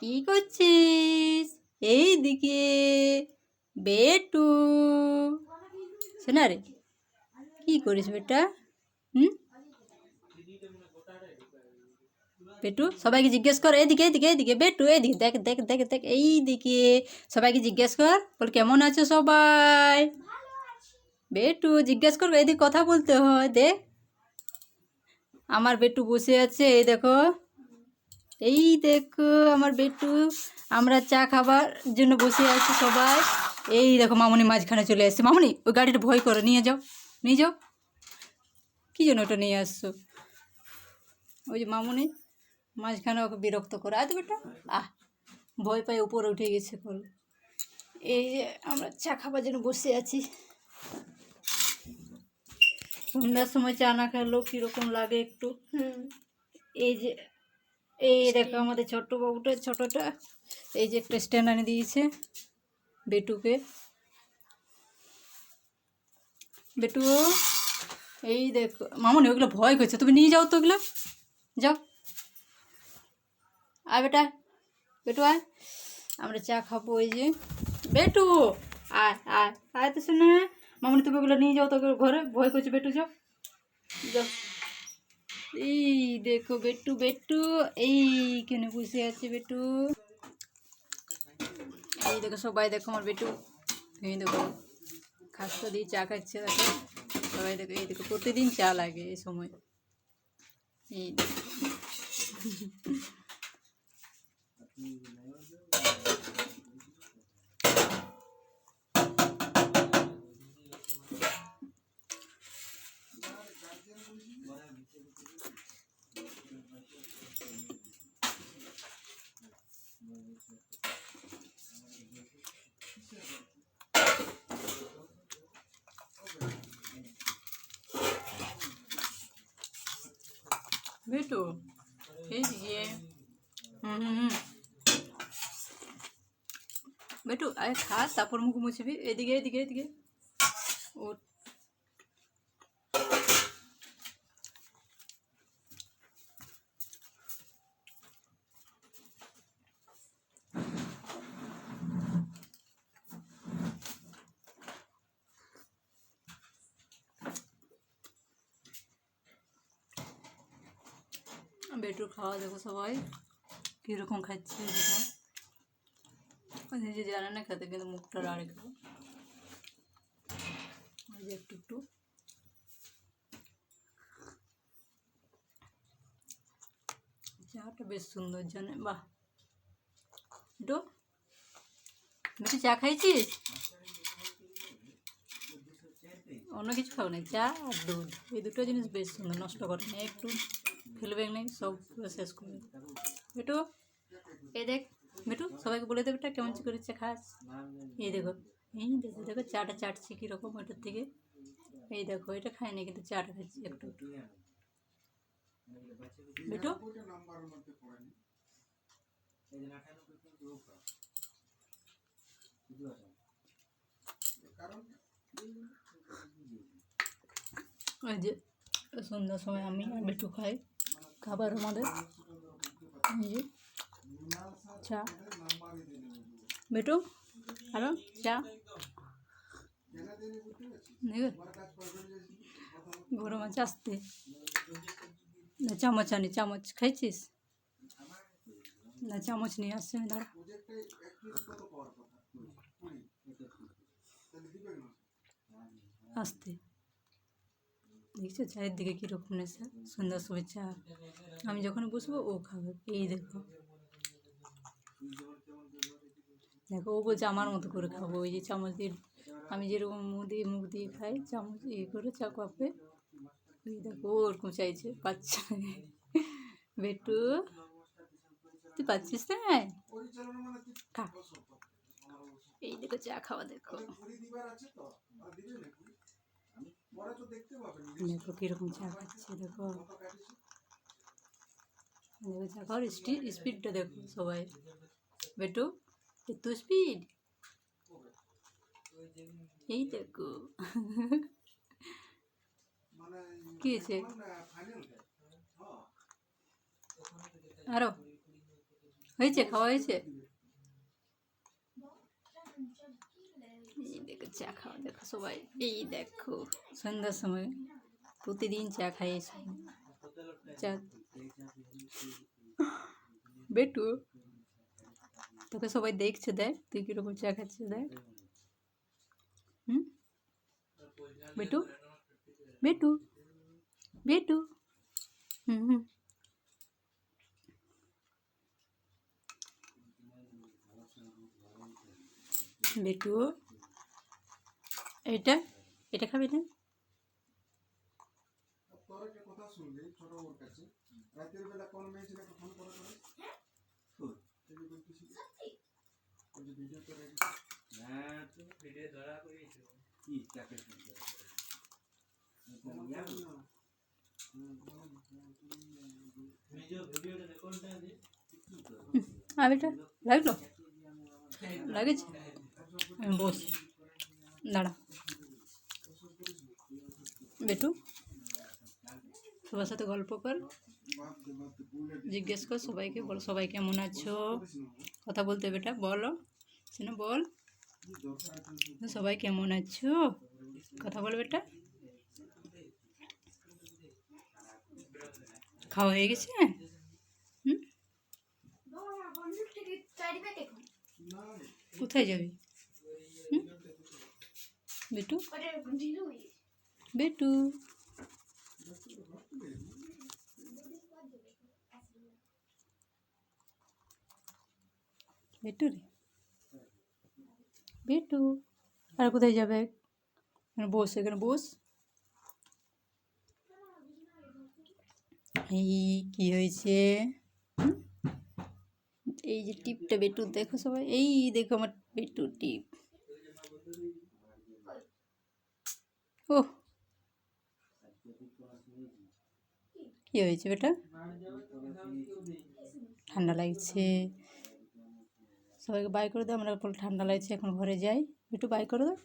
কি করছিস? এই দিকে বেটু। শোনা রে, কি করিস বেটা? হুম? বেটু, সবাইকে জিজ্ঞেস কর। এদিকে এদিকে এদিকে বেটু এদিকে দেখ দেখ দেখ দেখ। এইদিকে। সবাইকে জিজ্ঞেস কর, বল কেমন আছো সবাই? বেটু, জিজ্ঞেস কর এদিকে কথা বলতে হয়। দেখ। আমার বেটু বসে আছে, এই দেখো। এই দেখো আমার বেটু আমরা চা খাবার জন্য বসে আছি সবাই। এই দেখো মামনি মাঝখানে চলে আসছে। মামনি ওই গাড়িটা ভয় করো নিয়ে যাও নিয়ে যাও। কী জন্য ওটা নিয়ে আসছো? ওই যে মামনি মাঝখানে ওকে বিরক্ত করে। আজ বেটা। আহ ভয় পাই উপরে উঠে গেছে কল। এই যে আমরা চা খাবার জন্য বসে আছি। সন্ধ্যার সময় চা না খেলো কীরকম লাগে একটু? এই যে এই দেখো আমাদের ছোট্ট বাবুটা ছোটটা এই যে একটা স্ট্যান্ড আনে দিয়েছে বেটুকে। বেটু এই দেখো মামনি ওগুলো ভয় করছে তুমি নিয়ে যাও তো ওগুলো। যাও। আয় বেটা বেটু আয়। আমরা চা খাব এই যে। বেটু আয় আয়। আয় তো শোনা মামনি তুমি ওগুলো নিয়ে যাও তো ঘরে ভয় করছে বেটু যাও। যাও। এই দেখো বেটু বেটু এইখানে বসে আছে বেটু এই দেখো সবাই দেখো আমার বেটু এই দেখো, খাস্তা দিয়ে চা খাচ্ছে দেখো। সবাই দেখো, এই দেখো, প্রতিদিন চা লাগে এই সময়। এই দেখো। বেটু এই হুম হুম বেটু আরে খা তারপর মুখ মুছবি এদিকে এদিকে এদিকে। ও বেটুর খাওয়া, দেখো সবাই কীরকম খাচ্ছে দেখো। নিজে জানে না খেতে, কিন্তু মুখটা ওই যে একটু একটু। চাটা বেশ সুন্দর জানে বাহ। একটু বেশি চা খাইছিস? অন্য কিছু খাও না, চা আর দুধ। এই দুটো জিনিস বেশ সুন্দর, নষ্ট করে না একটু। ফেলবে নেই, সব পুরো শেষ করবে বেটু এই দেখ বেটু সবাইকে বলে দেবে এটা কেমন করে চা খাস। এই দেখো এই দেখো দেখো, চাটা চাটছি কীরকম ওটার থেকে। এই দেখো, এটা খায়নি কিন্তু চাটা খাচ্ছি একটু একটু। বেটু ওই যে সন্ধ্যার সময় আমি আর বেটু খাই। খাবার আমাদের। চা। বেটু হ্যালো চা। গরম আছে আসতে। না, চামচ আনি, চামচ। খাইছিস? না, চামচ নিয়ে আসছে আমি দাঁড়া। আসতে। দেখছ? চায়ের দিকে কীরকম নেশা সন্ধ্যার সময় চা। আমি যখন বসবো, ও খাবে। এই দেখো। দেখো, ও বলছে আমার মতো করে খাব। ওই যে চামচ দিয়ে, আমি যেরকম মুখ দিয়ে মুখ দিয়ে খাই, চামচ ইয়ে করে চা কাপে। ওই দেখো ওরকম চাইছে। না। বেটু, তুই পাচ্ছিস না? খা। এই দেখো, চা খাওয়া দেখো। দেখো কীরকম চা খাচ্ছে দেখো দেখো চা খাওয়ার স্পিডটা দেখো সবাই। বেটু এত স্পিড। এই দেখো। কি হয়েছে? আরও। হয়েছে খাওয়া হয়েছে এই দেখো চা খাওয়া দেখো সবাই। এই দেখো, সন্ধ্যার সময় প্রতিদিন চা খাই চা। বেটু, তোকে সবাই দেখছে, দেখ, তুই কীরকম চা খাচ্ছিস, দেখ। হুম? বেটু? বেটু? বেটু? হুম হুম। বেটু? এটা এটা খাবি না? এটা লাগল? লাগেছে বস। দাঁড়া। বেটু, সবার সাথে গল্প কর। জিজ্ঞেস কর সবাইকে, বল সবাই কেমন আছো? কথা বলতে বেটা বলো। শুনে বল। সবাই কেমন আছো? কথা বল বেটা। খাওয়া হয়ে গেছে? কোথায় যাবি? বেটু বেটু বেটু রে বেটু আর কোথায় যাবে বস এখানে বস এই কি হয়েছে এই যে টিপটা বেটু দেখো সবাই এই দেখো আমার বেটু টিপ ও কি হয়েছে বেটা? ঠান্ডা লাগছে। সবাইকে বাই করে দাও, আমরা ঠান্ডা লাগছে, এখন ঘরে যাই। একটু বাই করে দাও।